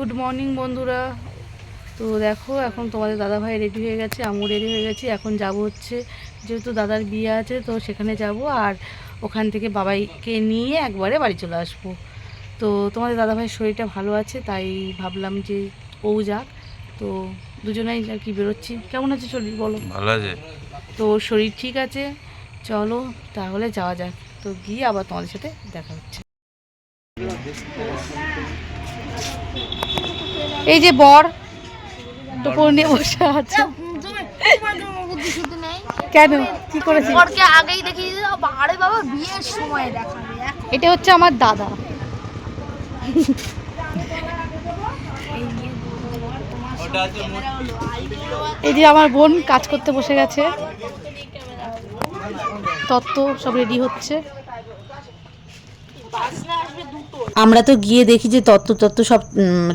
Good morning বন্ধুরা। তো দেখো এখন তোমাদের দাদা ভাই রেডি হয়ে গেছে আমিও রেডি হয়ে গেছি। এখন যাব হচ্ছে যেহেতু দাদার বিয়ে আছে তো সেখানে যাব আর ওখান থেকে বাবাইকে নিয়ে একবারে বাড়ি চলে আসব। তো তোমাদের দাদা ভাইয়ের শরীরটা ভালো আছে তাই ভাবলাম যে ও যাক। তো দুজনেই আর কি বেরোচ্ছি। কেমন আছে শরীর বলো? ভালো আছে। তো শরীর ঠিক আছে। চলো তাহলে যাওয়া যাক। তো গিয়ে আবার তোমাদের সাথে দেখা হচ্ছে। এই যে বর টোপর নিয়ে বসে আছে। কেন? কি করেছি বরকে আগেই দেখিয়ে দিল আরে বাবা বিয়ের সময় দেখাবে এটা হচ্ছে আমার দাদা। এই যে আমার বোন কাজ করতে বসে গেছে। তত্ত্ব সব রেডি হচ্ছে। আমরা তো গিয়ে দেখি যে তত্ত্ব তত্ত্ব সব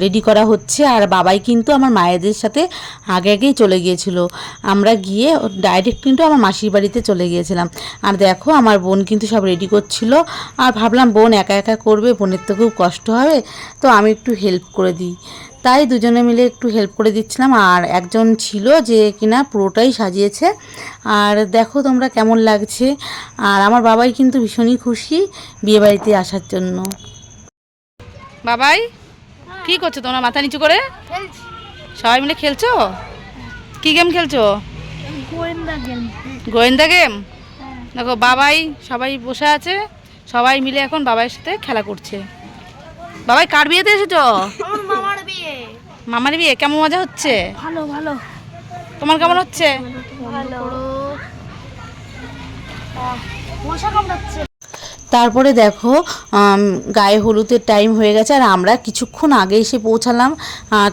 রেডি করা হচ্ছে, আর বাবাই কিন্তু আমার মায়েদের সাথে আগে আগেই চলে গিয়েছিল। আমরা গিয়ে ডাইরেক্ট কিন্তু আমার মাসির বাড়িতে চলে গিয়েছিলাম। আর দেখো, আমার বোন কিন্তু সব রেডি করছিল। আর ভাবলাম বোন একা একা করবে, বোনের তো খুব কষ্ট হবে। তো আমি একটু হেল্প করে দিই। তাই দুজনে মিলে একটু হেল্প করে দিচ্ছিলাম। আর একজন ছিল যে কিনা পুরোটাই সাজিয়েছে। আর দেখো তোমরা কেমন লাগছে। আর আমার বাবাই কিন্তু ভীষণই খুশি বিয়েবাড়িতে আসার জন্য। বাবাই কি করছ তোমরা মাথা নিচু করে? সবাই মিলে খেলছো? কি গেম খেলছো? গোয়েন্দা গেম দেখো বাবাই সবাই বসে আছে। সবাই মিলে এখন বাবাইয়ের সাথে খেলা করছে। বাবাই কার বিয়েতে এসেছ? মামার বিয়ে কেমন মজা হচ্ছে? ভালো ভালো। তোমার কেমন হচ্ছে? ভালো। মশা কামড়াচ্ছে। তারপরে দেখো গায়ে হলুদের টাইম হয়ে গেছে আর আমরা কিছুক্ষণ আগে এসে পৌঁছালাম।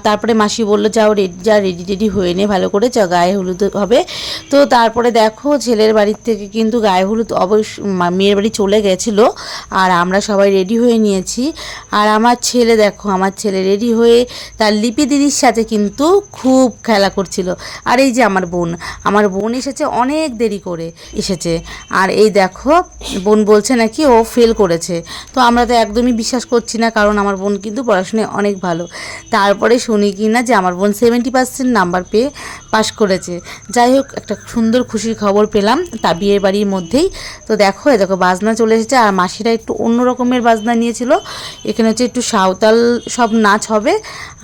তারপরে মাসি বলল, যাও রেডি, যা রেডি টেডি হয়ে নে, ভালো করে যা গায়ে হলুদ হবে। তো তারপরে দেখো, ছেলের বাড়ির থেকে কিন্তু গায়ে হলুদ অবশ্য মেয়ের বাড়ি চলে গেছিল আর আমরা সবাই রেডি হয়ে নিয়েছি। আর আমার ছেলে দেখো, আমার ছেলে রেডি হয়ে তার লিপি দিদির সাথে কিন্তু খুব খেলা করছিল। আর এই যে আমার বোন আমার বোন এসেছে অনেক দেরি করে এসেছে। আর এই দেখো, বোন বলছে নাকি ও ফেল করেছে। তো আমরা তো একদমই বিশ্বাস করছি না, কারণ আমার বোন কিন্তু পড়াশোনায় অনেক ভালো। তারপরে শুনি কি না যে আমার বোন সেভেন্টি পার্সেন্ট নাম্বার পেয়ে পাশ করেছে। যাই হোক, একটা সুন্দর খুশির খবর পেলাম তা বিয়ের বাড়ির মধ্যেই। তো দেখো, এ দেখো, বাজনা চলে এসেছে আর মাসিরা একটু অন্য রকমের বাজনা নিয়েছিল। এখানে হচ্ছে একটু সাঁওতাল সব নাচ হবে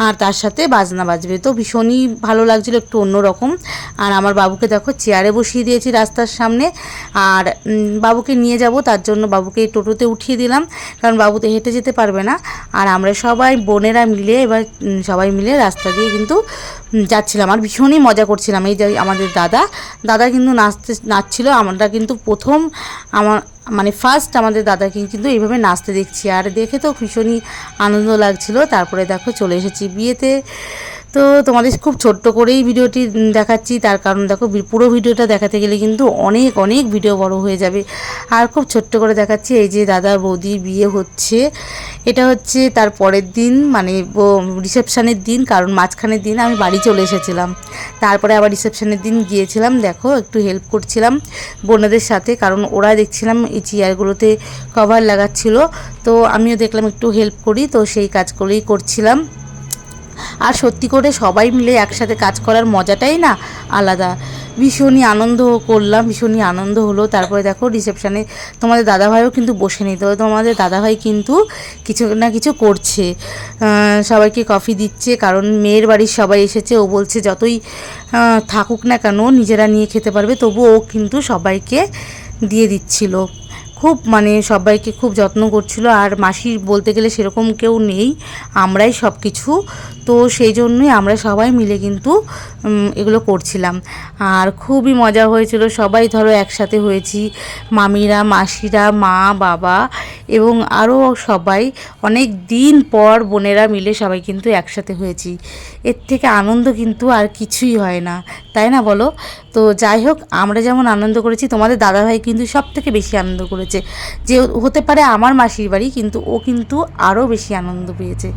আর তার সাথে বাজনা বাজবে। তো ভীষণই ভালো লাগছিল একটু অন্যরকম আর আমার বাবুকে দেখো চেয়ারে বসিয়ে দিয়েছি রাস্তার সামনে। আর বাবুকে নিয়ে যাব, তার জন্য বাবুকে এই টোটোতে উঠিয়ে দিলাম, কারণ বাবু তো হেঁটে যেতে পারবে না। আর আমরা সবাই বোনেরা মিলে এবার সবাই মিলে রাস্তা দিয়ে কিন্তু যাচ্ছিলাম। আর ভীষণই মজা করছিলাম। এই যে আমাদের দাদা দাদা কিন্তু নাচতে, নাচছিল। আমরা কিন্তু প্রথম আমার মানে ফার্স্ট আমাদের দাদাকে কিন্তু এইভাবে নাচতে দেখছি। আর দেখে তো ভীষণই আনন্দ লাগছিল। তারপরে দেখো চলে এসেছি বিয়েতে। তো তোমাদের খুব ছোট্ট করেই ভিডিওটি দেখাচ্ছি, তার কারণ দেখো পুরো ভিডিওটা দেখাতে গেলে কিন্তু অনেক অনেক ভিডিও বড় হয়ে যাবে। আর খুব ছোট্ট করে দেখাচ্ছি, এই যে দাদা বৌদির বিয়ে হচ্ছে। এটা হচ্ছে তার পরের দিন মানে রিসেপশানের দিন, কারণ মাঝখানের দিন আমি বাড়ি চলে এসেছিলাম। তারপরে আবার রিসেপশানের দিন গিয়েছিলাম, দেখো, একটু হেল্প করছিলাম বোনেদের সাথে, কারণ ওরা দেখছিলাম এই চেয়ারগুলোতে কভার লাগাচ্ছিল। তো আমিও দেখলাম একটু হেল্প করি, তো সেই কাজগুলোই করছিলাম। আর সত্যি করে সবাই মিলে একসাথে কাজ করার মজাটাই না আলাদা। ভীষণই আনন্দ করলাম, ভীষণই আনন্দ হলো। তারপরে দেখো রিসেপশানে তোমাদের দাদাভাইও কিন্তু বসে নেই। তো তোমাদের দাদাভাই কিন্তু কিছু না কিছু করছে। সবাইকে কফি দিচ্ছে, কারণ মেয়ের বাড়ির সবাই এসেছে। ও বলছে যতই থাকুক না কেন, নিজেরা নিয়ে খেতে পারবে। তবু ও কিন্তু সবাইকে দিয়ে দিচ্ছিল। খুব মানে সবাইকে খুব যত্ন করছিল। আর মাসি বলতে গেলে সেরকম কেউ নেই, আমরাই সব কিছু তো সেই জন্যই আমরা সবাই মিলে কিন্তু এগুলো করছিলাম। আর খুবই মজা হয়েছিল, সবাই ধরো একসাথে হয়েছি। মামিরা, মাসিরা, মা, বাবা এবং আরও সবাই। অনেক দিন পর বোনেরা মিলে সবাই কিন্তু একসাথে হয়েছি। এর থেকে আনন্দ কিন্তু আর কিছুই হয় না, তাই না বলো? তো যাই হোক, আমরা যেমন আনন্দ করেছি, তোমাদের দাদাভাই কিন্তু সব থেকে বেশি আনন্দ করেছে। যে হতে পারে আমার মাসির বাড়ি কিন্তু ও কিন্তু আরও বেশি আনন্দ পেয়েছে।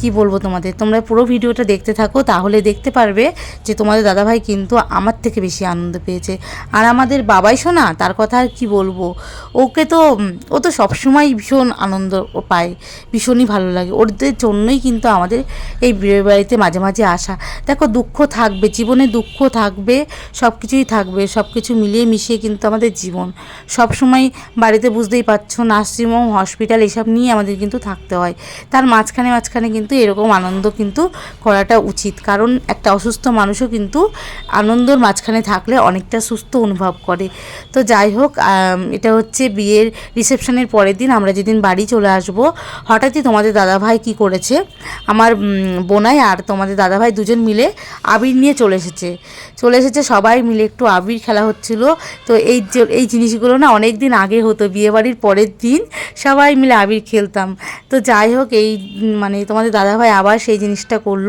কি বলব তোমাদের? তোমরা পুরো ভিডিওটা দেখতে থাকো, তাহলে দেখতে পারবে যে তোমাদের দাদাভাই কিন্তু আমার থেকে বেশি আনন্দ পেয়েছে। আর আমাদের বাবাই শোনা তার কথা আর কি বলব? ওকে তো, ও তো সবসময় ভীষণ আনন্দ পায়, ভীষণই ভালো লাগে। ওদের জন্যই কিন্তু আমাদের এই বিয়ে বাড়িতে মাঝে মাঝে আসা। দেখো, দুঃখ থাকবে, জীবনে দুঃখ থাকবে সব কিছুই থাকবে সব কিছু মিলিয়ে মিশিয়ে কিন্তু আমাদের জীবন। সব সময় বাড়িতে বুঝতেই পারছ, নার্সিংহোম, হসপিটাল, এসব নিয়ে আমাদের কিন্তু থাকতে হয়। তার মাঝখানে মাঝখানে কিন্তু এরকম আনন্দ কিন্তু করাটা উচিত। কারণ একটা অসুস্থ মানুষও কিন্তু আনন্দর মাঝখানে থাকলে অনেকটা সুস্থ অনুভব করে। তো যাই হোক এটা হচ্ছে বিয়ের রিসেপশনের পরের দিন আমরা যেদিন বাড়ি চলে আসব, হঠাৎই তোমাদের দাদাভাই কি করেছে? আমার বোনাই আর তোমাদের দাদাভাই দুজন মিলে আবির নিয়ে চলে এসেছে। চলে এসেছে সবাই মিলে একটু আবির খেলা হচ্ছিল। তো এই এই জিনিসগুলো না অনেক দিন আগে হতো, বিয়েবাড়ির পরের দিন সবাই মিলে আবির খেলতাম। তো যাই হোক, এই মানে তোমাদের দাদাভাই আবার সেই জিনিসটা করল।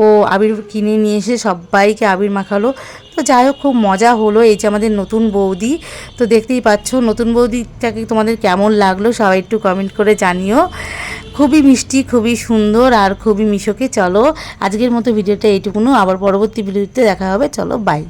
ও আবির কিনে নিয়ে এসে সবাইকে আবির মাখালো। তো যাই হোক, খুব মজা হলো এই যে আমাদের নতুন বৌদি। তো দেখতেই পাচ্ছ নতুন বৌদিটাকে তোমাদের কেমন লাগল সবাই একটু কমেন্ট করে জানিও। খুবই মিষ্টি, খুবই সুন্দর আর খুবই মিশোকে। চলো, আজকের মতো ভিডিওটা এইটুকুনো। আবার পরবর্তী ভিডিওতে দেখা হবে। চলো বাই